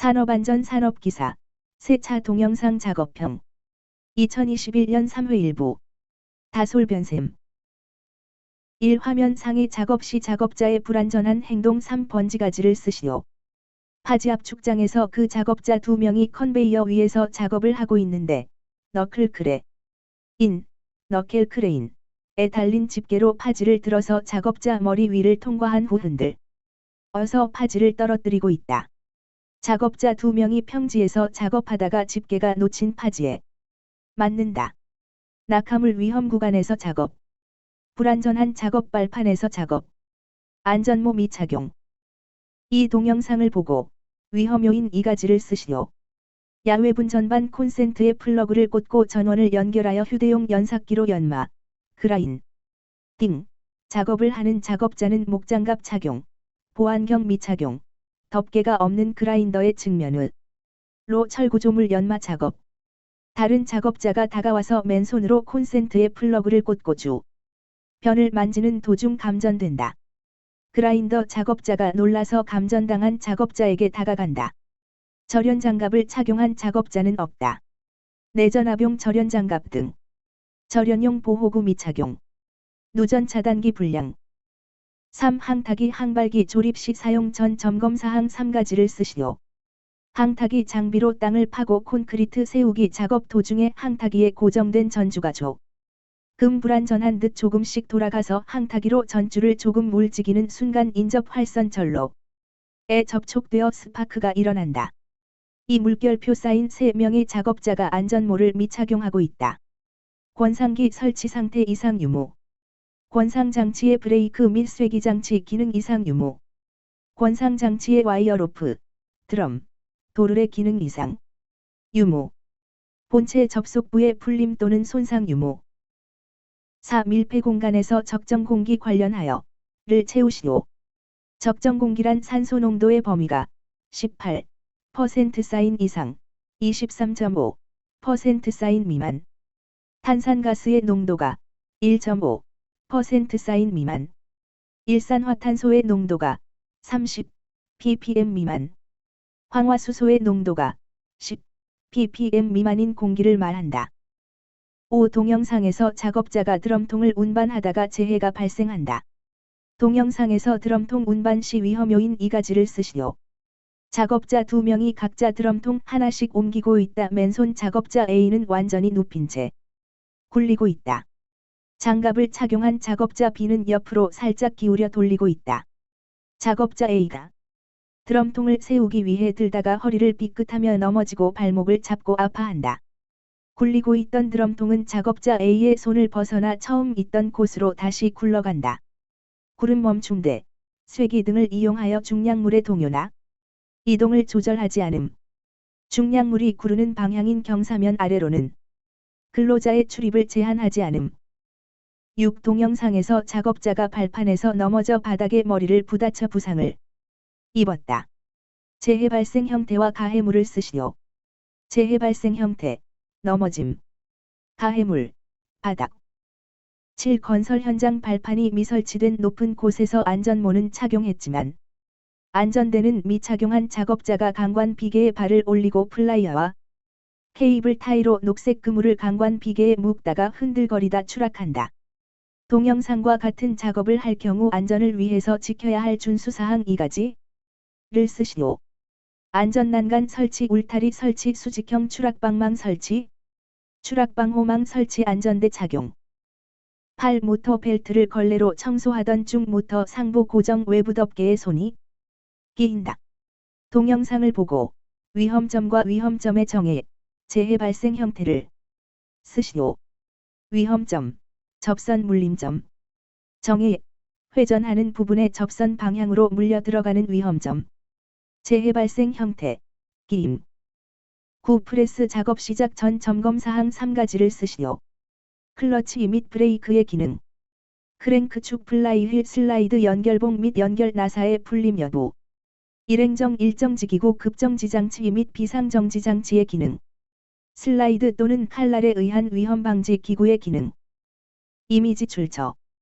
산업안전 산업기사 세차 동영상 작업형. 2021년 3회 일부. 다솔변샘. 1화면 상의 작업 시 작업자의 불안전한 행동 3번지가지를 쓰시오. 파지 압 축장에서 그 작업자 두 명이 컨베이어 위에서 작업을 하고 있는데 너클 크레. 인 너켈 크레인. 에 달린 집게로 파지를 들어서 작업자 머리 위를 통과한 후 흔들. 어서 파지를 떨어뜨리고 있다. 작업자 두 명이 평지에서 작업하다가 집게가 놓친 파지에 맞는다. 낙하물 위험 구간에서 작업. 불안전한 작업 발판에서 작업. 안전모 미착용. 이 동영상을 보고 위험 요인 이 가지를 쓰시오. 야외 분 전반 콘센트에 플러그를 꽂고 전원을 연결하여 휴대용 연삭기로 연마, 그라인, 띵, 작업을 하는 작업자는 목장갑 착용, 보안경 미착용, 덮개가 없는 그라인더의 측면으로 철구조물 연마 작업. 다른 작업자가 다가와서 맨손으로 콘센트에 플러그를 꽂고 주 변을 만지는 도중 감전된다. 그라인더 작업자가 놀라서 감전당한 작업자에게 다가간다. 절연 장갑을 착용한 작업자는 없다. 내전압용 절연 장갑 등 절연용 보호구 미착용 누전 차단기 불량 3. 항타기 항발기 조립 시 사용 전 점검 사항 3가지를 쓰시오. 항타기 장비로 땅을 파고 콘크리트 세우기 작업 도중에 항타기에 고정된 전주가 조. 금 불안전한 듯 조금씩 돌아가서 항타기로 전주를 조금 물지기는 순간 인접 활선 절로. 에 접촉되어 스파크가 일어난다. 이 물결표 쌓인 3명의 작업자가 안전모를 미착용하고 있다. 권상기 설치 상태 이상 유무. 권상장치의 브레이크 및 쇠기장치 기능 이상 유무. 권상장치의 와이어 로프, 드럼, 도르의 기능 이상. 유무. 본체 접속부의 풀림 또는 손상 유무. 4. 밀폐 공간에서 적정 공기 관련하여 를 채우시오. 적정 공기란 산소 농도의 범위가 18% 사인 이상, 23.5% 사인 미만. 탄산가스의 농도가 1.5 퍼센트 사인 미만. 일산화탄소의 농도가 30 ppm 미만. 황화수소의 농도가 10 ppm 미만인 공기를 말한다. 5. 동영상에서 작업자가 드럼통을 운반하다가 재해가 발생한다. 동영상에서 드럼통 운반 시 위험 요인 이 가지를 쓰시오. 작업자 두 명이 각자 드럼통 하나씩 옮기고 있다. 맨손 작업자 A는 완전히 눕힌 채 굴리고 있다. 장갑을 착용한 작업자 B는 옆으로 살짝 기울여 돌리고 있다. 작업자 A가 드럼통을 세우기 위해 들다가 허리를 삐끗하며 넘어지고 발목을 잡고 아파한다. 굴리고 있던 드럼통은 작업자 A의 손을 벗어나 처음 있던 곳으로 다시 굴러간다. 구름 멈춤대, 쇠기 등을 이용하여 중량물의 동요나 이동을 조절하지 않음. 중량물이 구르는 방향인 경사면 아래로는 근로자의 출입을 제한하지 않음. 6. 동영상에서 작업자가 발판에서 넘어져 바닥에 머리를 부딪혀 부상을 입었다. 재해 발생 형태와 가해물을 쓰시오. 재해 발생 형태, 넘어짐, 가해물, 바닥. 7. 건설 현장 발판이 미설치된 높은 곳에서 안전모는 착용했지만 안전대는 미착용한 작업자가 강관 비계에 발을 올리고 플라이어와 케이블 타이로 녹색 그물을 강관 비계에 묶다가 흔들거리다 추락한다. 동영상과 같은 작업을 할 경우 안전을 위해서 지켜야 할 준수사항 2가지를 쓰시오. 안전난간 설치 울타리 설치 수직형 추락방망 설치 추락방 호망 설치 안전대 착용 8. 모터 벨트를 걸레로 청소하던 중 모터 상부 고정 외부 덮개에 손이 끼인다. 동영상을 보고 위험점과 위험점의 정해, 재해 발생 형태를 쓰시오. 위험점 접선 물림점. 정의, 회전하는 부분의 접선 방향으로 물려 들어가는 위험점. 재해 발생 형태, 기임. 9. 프레스 작업 시작 전 점검 사항 3가지를 쓰시오. 클러치 및 브레이크의 기능. 크랭크 축 플라이 휠 슬라이드 연결봉 및 연결 나사의 풀림 여부. 일행정 일정지기고 급정지장치 및 비상정지장치의 기능. 슬라이드 또는 칼날에 의한 위험 방지 기구의 기능. 이미지 출처